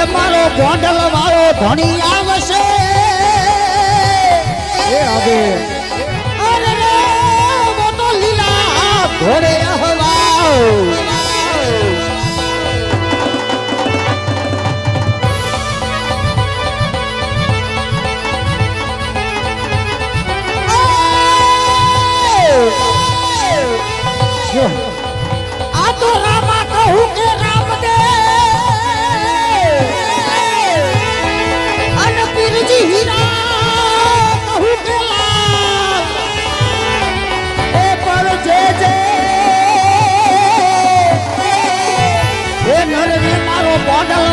એ મારો ગોંડલ વાળો ધણી આવશે. એ આવે અરે મોટો લીલા ઘોડે એ